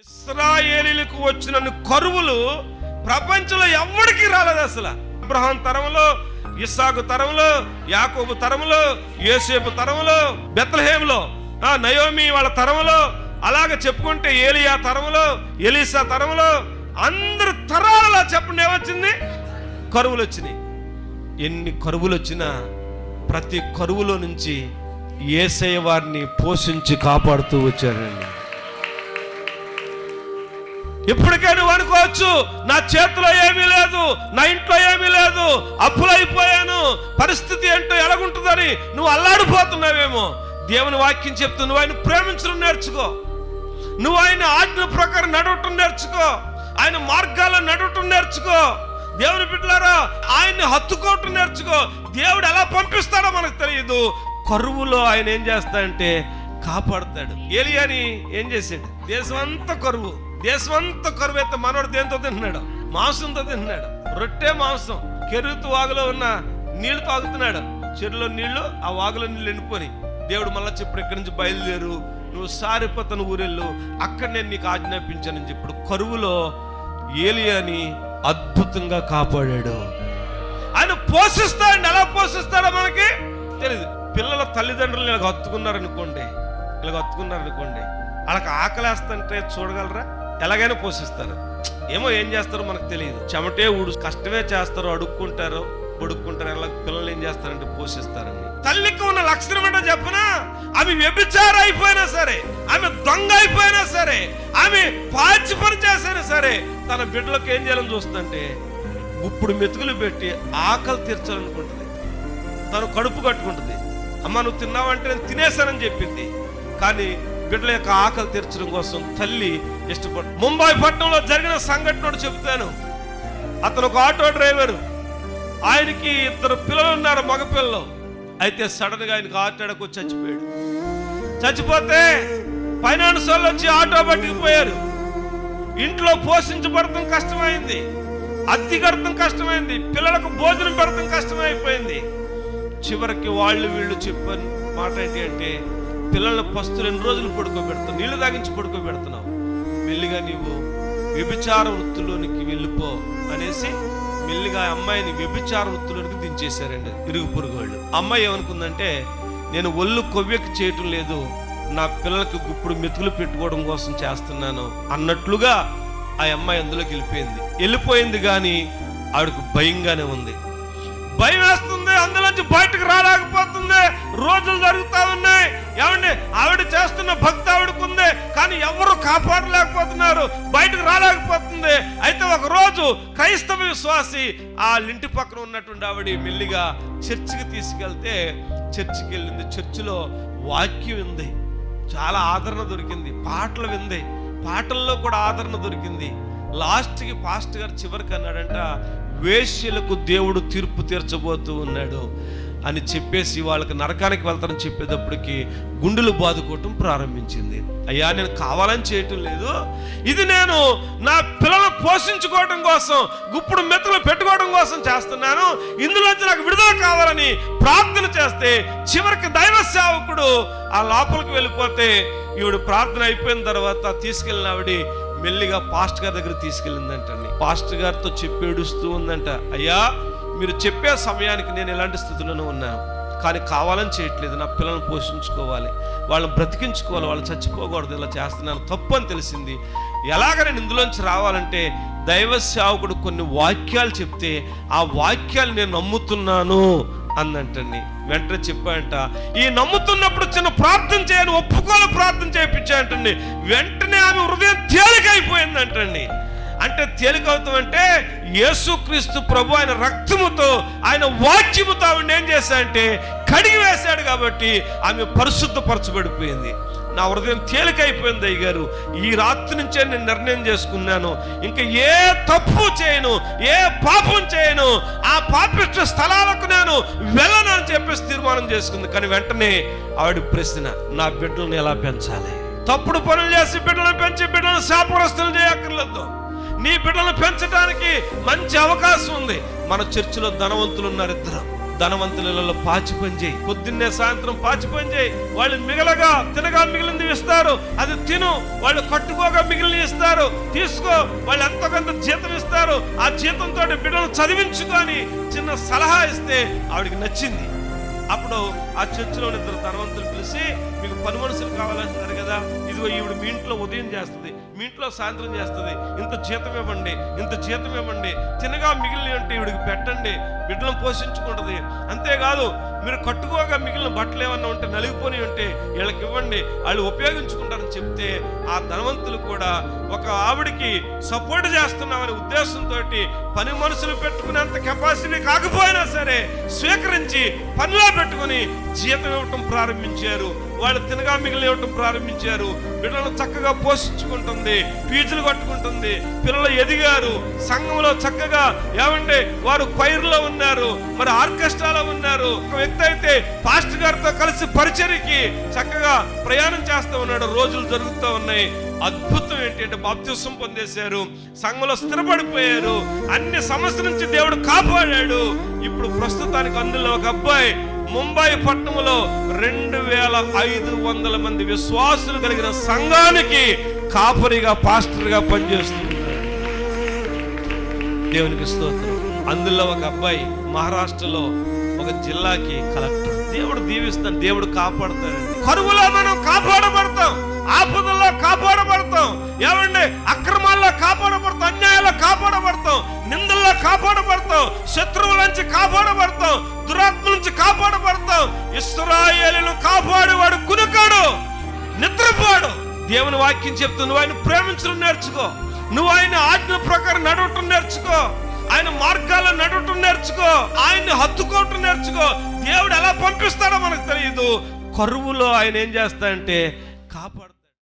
ఇస్రాయేలీలకు వచ్చిన కరువులు ప్రపంచంలో ఎవరికి రాలేదు అసలు. అబ్రహాం తరంలో ఇస్సాకు తరంలో యాకోబు తరంలో యోసేపు తరంలో బెత్లహేములో ఆ నయోమి వాళ్ళ తరంలో అలాగ చెప్పుకుంటే ఏలియా తరంలో ఎలీసా తరంలో అందరు తరాలలో చెప్పండి ఏమొచ్చింది? కరువులు వచ్చినాయి. ఎన్ని కరువులు వచ్చినా ప్రతి కరువులో నుంచి ఏసయ్య వారిని పోషించి కాపాడుతూ వచ్చారండి ఇప్పటికే నువ్వు అనుకోవచ్చు నా చేతిలో ఏమీ లేదు నా ఇంట్లో ఏమీ లేదు అప్పులైపోయాను. పరిస్థితి ఏంటో ఎలాగుంటుందని నువ్వు అల్లాడిపోతున్నావేమో. దేవుని వాక్యం చెప్తూ నువ్వు ఆయన ప్రేమించడం నేర్చుకో. నువ్వు ఆయన ఆజ్ఞ ప్రకారం నడవటం నేర్చుకో. ఆయన మార్గాల్లో నడవటం నేర్చుకో. దేవుని బిడ్డలారా ఆయన్ని హత్తుకోవటం నేర్చుకో. దేవుడు ఎలా పంపిస్తాడో మనకు తెలియదు. కరువులో ఆయన ఏం చేస్తాడంటే కాపాడుతాడు. ఏలియాని ఏం చేశాడు? దేశం అంతా కరువు. దేశం అంతా కరువు అయితే మనోడు దేంతో తింటున్నాడు? మాంసంతో తింటున్నాడు. రొట్టె మాంసం. కెరుతు వాగులో ఉన్న నీళ్ళు తాగుతున్నాడు. చెరులో నీళ్ళు ఆ వాగులో నీళ్ళు ఎండిపోయి దేవుడు మళ్ళా చెప్పుడు ఇక్కడి నుంచి బయలుదేరు. నువ్వు సారిపోతను ఊరెళ్ళు. అక్కడ నేను నీకు ఆజ్ఞాపించానని చెప్పుడు. కరువులో ఏలియాని అద్భుతంగా కాపాడాడు. ఆయన పోషిస్తాడు ఎలా పోషిస్తాడో మనకి తెలియదు పిల్లల తల్లిదండ్రులు ఇలా హత్తుకున్నారనుకోండి ఇలా హత్తుకున్నారనుకోండి వాళ్ళకి ఆకలేస్తుంటే చూడగలరా? ఎలాగైనా పోషిస్తారు. ఏమో ఏం చేస్తారో మనకు తెలియదు. చెమటే ఊడు కష్టమే చేస్తారో అడుక్కుంటారో బుడుక్కుంటారు ఎలా పిల్లలు ఏం చేస్తారంటే పోషిస్తారని. తల్లికి ఉన్న లక్షణం ఏంటో చెప్పనా? ఆమె వ్యభిచార అయిపోయినా సరే ఆమె దొంగ అయిపోయినా సరే ఆమె పాచి పని చేసినా సరే తన బిడ్డలకు ఏం చేయాలని చూస్తుంటే ఇప్పుడు మెతుకులు పెట్టి ఆకలి తీర్చాలనుకుంటుంది. తను కడుపు కట్టుకుంటుంది. అమ్మ నువ్వు తిన్నావంటే నేను తినేశానని చెప్పింది. కానీ బిడ్డల యొక్క ఆకలి తీర్చడం కోసం తల్లి ఇష్టపడు ముంబై పట్టణంలో జరిగిన సంఘటన చెప్తాను. అతను ఒక ఆటో డ్రైవరు. ఆయనకి ఇద్దరు పిల్లలు ఉన్నారు మగపిల్లలు. అయితే సడన్గా ఆయనకు హార్ట్ అటాక్ వచ్చి చచ్చిపోయాడు. చచ్చిపోతే ఫైనాన్స్ వాళ్ళు వచ్చి ఆటో పట్టుకుపోయారు ఇంట్లో పోషించబడటం కష్టమైంది. అద్దె కడటం కష్టమైంది. పిల్లలకు భోజనం పెడతాం కష్టమైపోయింది. చివరికి వాళ్ళు వీళ్ళు చెప్పారు మాట ఏంటి అంటే పిల్లల పస్తు రెండు రోజులు పడుకోబెడతావు నీళ్ళు తాగించి పడుకోబెడుతున్నావు. మెల్లిగా నీవు వ్యభిచార వృత్తిలోనికి వెళ్ళిపో అనేసి మెల్లిగా ఆ అమ్మాయిని వ్యభిచార వృత్తిలోనికి దించేశారండి. ఇరుగు పొరుగు వాళ్ళు. అమ్మాయి ఏమనుకుందంటే నేను ఒళ్ళు కొవ్వెక్కి చేయటం లేదు నా పిల్లలకి గుప్పుడు మెతుకులు పెట్టుకోవడం కోసం చేస్తున్నాను అన్నట్లుగా ఆ అమ్మాయి అందులోకి వెళ్ళిపోయింది. వెళ్ళిపోయింది కానీ ఆవిడకు భయంగానే ఉంది. భయం వేస్తుంది అందులోంచి బయటకు రాలేకపోతుంది కాపాడలేకపోతున్నారు బయటకు రాలేకపోతుంది. అయితే ఒక రోజు క్రైస్తవ విశ్వాసి ఆ ఇంటి పక్కన ఉన్నటువంటి ఆవిడ మెల్లిగా చర్చికి తీసుకెళ్తే చర్చికి వెళ్ళింది. చర్చిలో వాక్యం ఉంది చాలా ఆదరణ దొరికింది. పాటలు వింది. పాటల్లో కూడా ఆదరణ దొరికింది. లాస్ట్కి పాస్ట్ గారు చివరికి అన్నాడంట వేశ్యలకు దేవుడు తీర్పు తీర్చబోతూ ఉన్నాడు. అని చెప్పేసి వాళ్ళకి నరకానికి వెళ్తారని చెప్పేటప్పటికి గుండెలు బాదుకోవటం ప్రారంభించింది. అయ్యా నేను కావాలని చేయటం లేదు. ఇది నేను నా పిల్లలను పోషించుకోవడం కోసం గుప్పుడు మెత్తలు పెట్టుకోవడం కోసం చేస్తున్నాను. ఇందులోంచి నాకు విడుదల కావాలని ప్రార్థన చేస్తే చివరికి దైవ సేవకుడు ఆ లోపలికి వెళ్ళిపోతే ఈవిడ ప్రార్థన అయిపోయిన తర్వాత తీసుకెళ్ళిన ఆవిడ మెల్లిగా పాస్ట్ గారి దగ్గర తీసుకెళ్ళిందంటండి. పాస్ట్ గారితో చెప్పి ఏడుస్తూ ఉందంట అయ్యా మీరు చెప్పే సమయానికి నేను ఎలాంటి స్థితిలోనూ ఉన్నాను. కానీ కావాలని చేయట్లేదు. నా పిల్లలను పోషించుకోవాలి. వాళ్ళని బ్రతికించుకోవాలి. వాళ్ళు చచ్చిపోకూడదు. ఇలా చేస్తున్నాను. తప్పు అని తెలిసింది. ఎలాగ నేను ఇందులోంచి రావాలంటే దైవ సేవకుడు కొన్ని వాక్యాలు చెప్తే ఆ వాక్యాలు నేను నమ్ముతున్నాను అందంటండి వెంటనే చెప్పాయంట ఈ నమ్ముతున్నప్పుడు చిన్న ప్రార్థన చేయని ఒప్పుకోలు ప్రార్థన చేయించాయంటండి. వెంటనే ఆమె హృదయం తేలికైపోయిందంటండి. అంటే తేలికవుతాం అంటే యేసుక్రీస్తు ప్రభు ఆయన రక్తముతో ఆయన వాక్యముతో ఆవిడ ఏం చేశాడంటే కడిగి వేశాడు కాబట్టి ఆమె పరిశుద్ధపరచబడిపోయింది. నా హృదయం తేలికైపోయింది అయ్య గారు ఈ రాత్రి నుంచే నేను నిర్ణయం చేసుకున్నాను. ఇంకా ఏ తప్పు చేయను ఏ పాపం చేయను ఆ పాపిష్ట స్థలాలకు నేను వెళ్ళను అని చెప్పేసి తీర్మానం చేసుకుంది. కానీ వెంటనే ఆవిడ ప్రశ్న నా బిడ్డలను ఎలా పెంచాలి? తప్పుడు పనులు చేసి బిడ్డలను పెంచి బిడ్డలను శాపగ్రస్తులు చేయక్కర్లేదు. నీ బిడ్డలు పెంచడానికి మంచి అవకాశం ఉంది. మన చర్చిలో ధనవంతులు ఉన్నారు ఇద్దరు. ధనవంతులలో పాచి పనిచేయి పొద్దున్నే సాయంత్రం పాచి పనిచేయి వాళ్ళు మిగలగా తినగా మిగిలింది ఇస్తారు. అది తిను. వాళ్ళు కట్టుకోగా మిగిలిన ఇస్తారు. తీసుకో. వాళ్ళు ఎంతో కొంత జీతం ఇస్తారు. ఆ జీతంతో బిడ్డలు చదివించుకొని చిన్న సలహా ఇస్తే ఆవిడికి నచ్చింది. అప్పుడు ఆ చర్చిలో ఇద్దరు ధనవంతులు పిలిచి మీకు పని మనుషులు కావాలంటున్నారు కదా. ఇదిగో ఈవిడ మీ ఇంట్లో ఉదయం చేస్తుంది మీ ఇంట్లో సాయంత్రం చేస్తుంది. ఇంత జీతం ఇవ్వండి ఇంత జీతం ఇవ్వండి. తినగా మిగిలిన అంటే ఈవిడికి పెట్టండి. బిడ్డలను పోషించుకుంటుంది. అంతేకాదు మీరు కట్టుకోగా మిగిలిన బట్టలు ఏమన్నా ఉంటే నలిగిపోయి ఉంటే వీళ్ళకి ఇవ్వండి. వాళ్ళు ఉపయోగించుకుంటారని చెప్తే ఆ ధనవంతులు కూడా ఒక ఆవిడికి సపోర్ట్ చేస్తున్నామనే ఉద్దేశంతో పని మనుషులు పెట్టుకునేంత కెపాసిటీ కాకపోయినా సరే స్వీకరించి పనిలో పెట్టుకుని జీతం ఇవ్వటం ప్రారంభించారు. వాళ్ళు తినగా మిగిలిన ఇవ్వటం ప్రారంభించారు. బిడ్డలను చక్కగా పోషించుకుంటుంది ఫీజులు కట్టుకుంటుంది పిల్లలు ఎదిగారు. సంఘంలో చక్కగా ఏమంటే వారు పైరులో ఉన్నారు. మరి ఆర్కెస్ట్రాలో ఉన్నారు. ఒక వ్యక్తి అయితే పాస్టర్ గారితో కలిసి పరిచర్యకి చక్కగా ప్రయాణం చేస్తూ ఉన్నాడు. రోజులు జరుగుతూ ఉన్నాయి. అద్భుతం ఏంటంటే బాప్తిసం పొందేశారు. సంఘంలో స్థిరపడిపోయారు. అన్ని సమస్యల నుంచి దేవుడు కాపాడాడు. ఇప్పుడు ప్రస్తుతానికి అందులో ఒక అబ్బాయి ముంబై పట్టణంలో రెండు వేల ఐదు వందల మంది విశ్వాసులు కలిగిన సంఘానికి కాపరిగా పాస్టర్గా పనిచేస్తున్నారు. దేవునికి స్తోత్రం. అందులో ఒక అబ్బాయి మహారాష్ట్రలో ఒక జిల్లాకి కలెక్టర్. దేవుడు దీవిస్తాడు దేవుడు కాపాడుతాడు. కరువులో మనం కాపాడబడతాం ఆపదల్లో కాపాడబడతాం. ఏమండి? అక్రమాల్లో కాపాడబడతాం అన్యాయాల్లో కాపాడబడతాం నిందల్లో కాపాడబడతాం శత్రువుల నుంచి కాపాడబడతాం దురాత్మ నుంచి కాపాడబడతాం. ఇస్రాయేలీలు కాపాడేవాడు కునుకాడు నిద్రపోడు. దేవుని వాక్యం చెప్తూ నువ్వు ఆయన ప్రేమించడం నేర్చుకో. నువ్వు ఆయన ఆజ్ఞ ప్రకారం నడవటం నేర్చుకో. ఆయన మార్గాల్లో నడవటం నేర్చుకో ఆయన్ని హత్తుకోవటం నేర్చుకో. దేవుడు ఎలా పంపిస్తాడో మనకు తెలియదు. కరువులో ఆయన ఏం చేస్తాడంటే కాపాడు